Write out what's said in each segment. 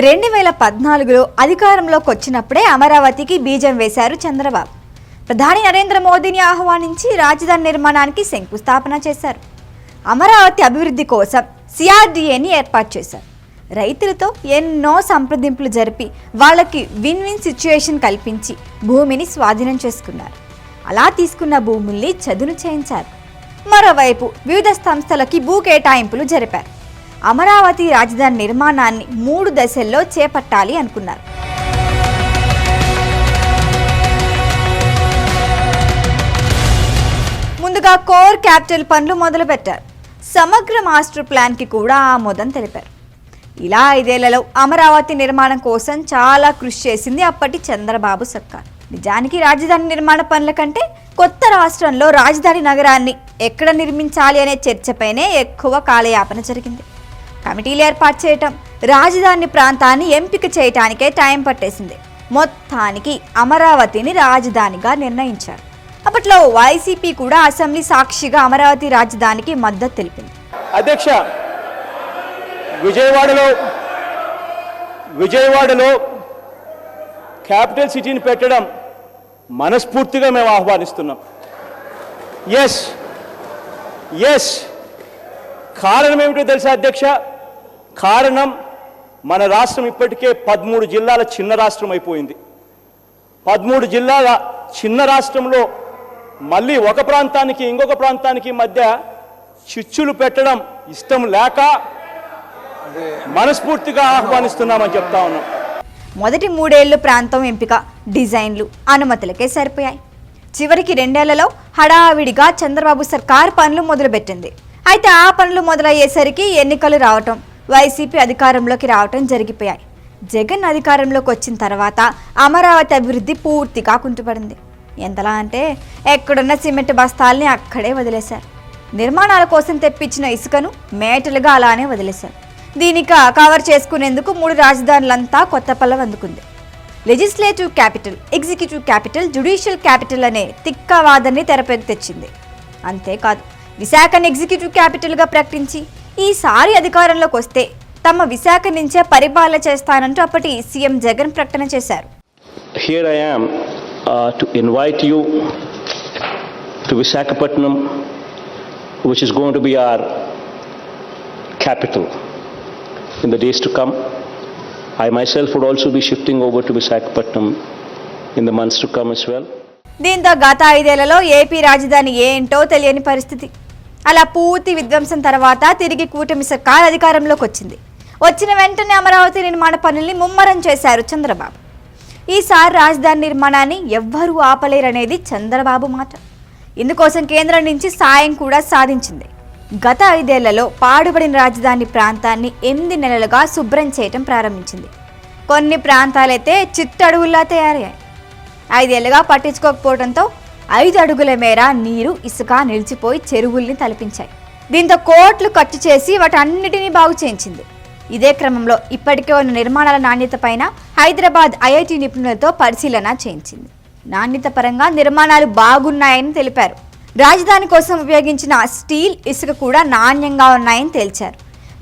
రెండు వేల పద్నాలుగులో అధికారంలోకి వచ్చినప్పుడే అమరావతికి బీజం వేశారు చంద్రబాబు. ప్రధాని నరేంద్ర మోదీని ఆహ్వానించి రాజధాని నిర్మాణానికి శంకుస్థాపన చేశారు. అమరావతి అభివృద్ధి కోసం సిఆర్డీఏని ఏర్పాటు చేశారు. రైతులతో ఎన్నో సంప్రదింపులు జరిపి వాళ్ళకి విన్ విన్ సిచ్యుయేషన్ కల్పించి భూమిని స్వాధీనం చేసుకున్నారు. అలా తీసుకున్న భూముల్ని చదును చేయించారు. మరోవైపు వివిధ సంస్థలకి భూ కేటాయింపులు జరిపారు. అమరావతి రాజధాని నిర్మాణాన్ని మూడు దశల్లో చేపట్టాలి అనుకున్నారు. ముందుగా కోర్ క్యాపిటల్ పనులు మొదలుపెట్టారు. సమగ్ర మాస్టర్ ప్లాన్కి కూడా ఆమోదం తెలిపారు. ఇలా ఐదేళ్ళలో అమరావతి నిర్మాణం కోసం చాలా కృషి చేసింది అప్పటి చంద్రబాబు సర్కార్. నిజానికి రాజధాని నిర్మాణ పనుల కంటే కొత్త రాష్ట్రంలో రాజధాని నగరాన్ని ఎక్కడ నిర్మించాలి అనే చర్చపైనే ఎక్కువ కాలయాపన జరిగింది. కమిటీలు ఏర్పాటు చేయటం రాజధాని ప్రాంతాన్ని ఎంపిక చేయటానికే టైం పట్టేసింది. మొత్తానికి అమరావతిని రాజధానిగా నిర్ణయించారు. అప్పట్లో వైసీపీ కూడా అసెంబ్లీ సాక్షిగా అమరావతి రాజధానికి మద్దతు తెలిపింది. అధ్యక్ష విజయవాడలో విజయవాడలో క్యాపిటల్ సిటీని పెట్టడం మనస్ఫూర్తిగా మేము ఆహ్వానిస్తున్నాం. ఎస్ ఎస్ కారణం ఏమిటో తెలుసా అధ్యక్ష? కారణం మన రాష్ట్రం ఇప్పటికే పదమూడు జిల్లాల చిన్న రాష్ట్రం అయిపోయింది. పదమూడు జిల్లాల చిన్న రాష్ట్రంలో మళ్ళీ ఒక ప్రాంతానికి ఇంకొక ప్రాంతానికి మధ్య చిచ్చులు పెట్టడం ఇష్టం లేక మనస్ఫూర్తిగా ఆహ్వానిస్తున్నామని చెప్తా ఉన్నాం. మొదటి మూడేళ్ళు ప్రాంతం ఎంపిక డిజైన్లు అనుమతులకే సరిపోయాయి. చివరికి రెండేళ్ళలో హడావిడిగా చంద్రబాబు సర్కార్ పనులు మొదలుపెట్టింది. అయితే ఆ పనులు మొదలయ్యేసరికి ఎన్నికలు రావటం వైసీపీ అధికారంలోకి రావటం జరిగిపోయాయి. జగన్ అధికారంలోకి వచ్చిన తర్వాత అమరావతి అభివృద్ధి పూర్తిగా కుంటుపడింది. ఎంతలా అంటే ఎక్కడున్న సిమెంట్ బస్తాల్ని అక్కడే వదిలేశారు. నిర్మాణాల కోసం తెప్పించిన ఇసుకను మేటలుగా అలానే వదిలేశారు. దీనికి కవర్ చేసుకునేందుకు మూడు రాజధానులంతా కొత్త పల్లవ అందుకుంది legislative capital executive capital judicial capital అనే తిక్కవాదాన్ని తెరపైకి తెచ్చింది. అంతేకాదు విశాఖను ఎగ్జిక్యూటివ్ క్యాపిటల్గా ప్రకటించి ఈసారి అధికారంలోకి వస్తే తమ విశాఖ నుంచే పరిపాలన చేస్తానంటూ అప్పటి సీఎం జగన్ ప్రకటన చేశారు. Here I am to invite you to Visakhapatnam which is going to be our capital in the days to come I myself would also be shifting over to Visakhapatnam in the months to come as well దీంతో గత ఐదేళ్ళలో AP రాజధాని ఏంటో తెలియని పరిస్థితి. అలా పూర్తి విధ్వంసం తర్వాత తిరిగి కూటమి సర్కార్ అధికారంలోకి వచ్చింది. వచ్చిన వెంటనే అమరావతి నిర్మాణ పనుల్ని ముమ్మరం చేశారు చంద్రబాబు. ఈసారి రాజధాని నిర్మాణాన్ని ఎవ్వరూ ఆపలేరనేది చంద్రబాబు మాట. ఇందుకోసం కేంద్రం నుంచి సాయం కూడా సాధించింది. గత ఐదేళ్ళలో పాడుబడిన రాజధాని ప్రాంతాన్ని ఎనిమిది నెలలుగా శుభ్రం చేయటం ప్రారంభించింది. కొన్ని ప్రాంతాలైతే చిట్టడుగుల్లా తయారయ్యాయి. ఐదేళ్ళుగా పట్టించుకోకపోవడంతో ఐదు అడుగుల మేర నీరు ఇసుక నిలిచిపోయి చెరువుల్ని తలపించాయి. దీంతో కోట్లు ఖర్చు చేసి వాటన్నిటినీ బాగు చేయించింది. ఇదే క్రమంలో ఇప్పటికే ఉన్న నిర్మాణాల నాణ్యత పైన హైదరాబాద్ ఐఐటి నిపుణులతో పరిశీలన చేయించింది. నాణ్యత పరంగా నిర్మాణాలు బాగున్నాయని తెలిపారు. రాజధాని కోసం ఉపయోగించిన స్టీల్ ఇసుక కూడా నాణ్యంగా ఉన్నాయని తేల్చారు.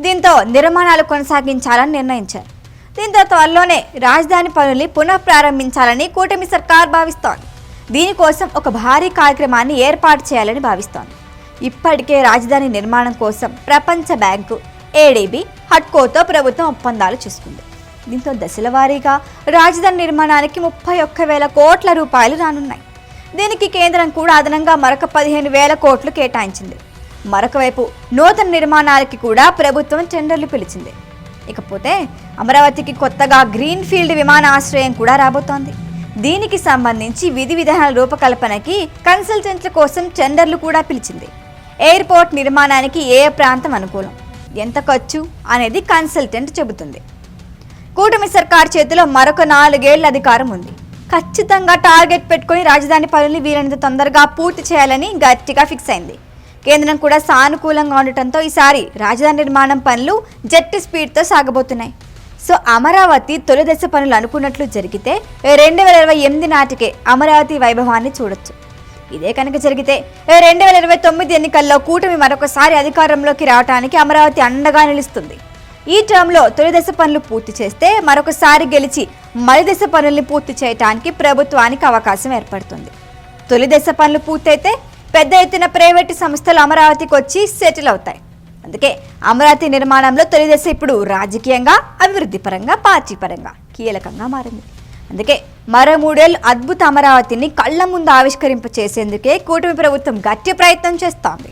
దీంతో నిర్మాణాలు కొనసాగించాలని నిర్ణయించారు. దీంతో త్వరలోనే రాజధాని పనుల్ని పునః ప్రారంభించాలని కూటమి సర్కార్ భావిస్తోంది. దీనికోసం ఒక భారీ కార్యక్రమాన్ని ఏర్పాటు చేయాలని భావిస్తోంది. ఇప్పటికే రాజధాని నిర్మాణం కోసం ప్రపంచ బ్యాంకు ఏడీబీ హట్కోతో ప్రభుత్వం ఒప్పందాలు చేసుకుంది. దీంతో దశల వారీగా రాజధాని నిర్మాణానికి ముప్పై ఒక్క వేల కోట్ల రూపాయలు రానున్నాయి. దీనికి కేంద్రం కూడా అదనంగా మరొక పదిహేను వేల కోట్లు కేటాయించింది. మరొక వైపు నూతన నిర్మాణాలకి కూడా ప్రభుత్వం టెండర్లు పిలిచింది. ఇకపోతే అమరావతికి కొత్తగా గ్రీన్ ఫీల్డ్ విమానాశ్రయం కూడా రాబోతోంది. దీనికి సంబంధించి విధి విధానాల రూపకల్పనకి కన్సల్టెంట్ల కోసం టెండర్లు కూడా పిలిచింది. ఎయిర్పోర్ట్ నిర్మాణానికి ఏ ప్రాంతం అనుకూలం? ఎంత ఖర్చు? అనేది కన్సల్టెంట్ చెబుతుంది. కూటమి సర్కార్ చేతిలో మరొక నాలుగేళ్ళ అధికారం ఉంది. ఖచ్చితంగా టార్గెట్ పెట్టుకుని రాజధాని పనులు వీలైనంత తొందరగా పూర్తి చేయాలని గట్టిగా ఫిక్స్ అయింది. కేంద్రం కూడా సానుకూలంగా ఉండటంతో ఈసారి రాజధాని నిర్మాణం పనులు జట్టి స్పీడ్తో సాగబోతున్నాయి. సో అమరావతి తొలి దశ పనులు అనుకున్నట్లు జరిగితే రెండు వేల ఇరవై ఎనిమిది నాటికే అమరావతి వైభవాన్ని చూడొచ్చు. ఇదే కనుక జరిగితే రెండు వేల ఇరవై తొమ్మిది ఎన్నికల్లో కూటమి మరొకసారి అధికారంలోకి రావడానికి అమరావతి అండగా నిలుస్తుంది. ఈ టర్మ్లో తొలి దశ పనులు పూర్తి చేస్తే మరొకసారి గెలిచి మలి దశ పనుల్ని పూర్తి చేయడానికి ప్రభుత్వానికి అవకాశం ఏర్పడుతుంది. తొలి దశ పనులు పూర్తయితే పెద్ద ఎత్తున ప్రైవేటు సంస్థలు అమరావతికి వచ్చి సెటిల్ అవుతాయి. అందుకే అమరావతి నిర్మాణంలో తొలి దశ ఇప్పుడు రాజకీయంగా అభివృద్ధి పరంగా పార్టీ పరంగా కీలకంగా మారింది. అందుకే మరో మూడేళ్ళు అద్భుత అమరావతిని కళ్ళ ముందు ఆవిష్కరింప చేసేందుకే కూటమి ప్రభుత్వం గట్టి ప్రయత్నం చేస్తోంది.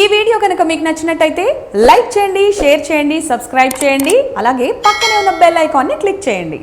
ఈ వీడియో కనుక మీకు నచ్చినట్టయితే లైక్ చేయండి షేర్ చేయండి సబ్స్క్రైబ్ చేయండి అలాగే పక్కనే ఉన్న బెల్ ఐకాన్ని క్లిక్ చేయండి.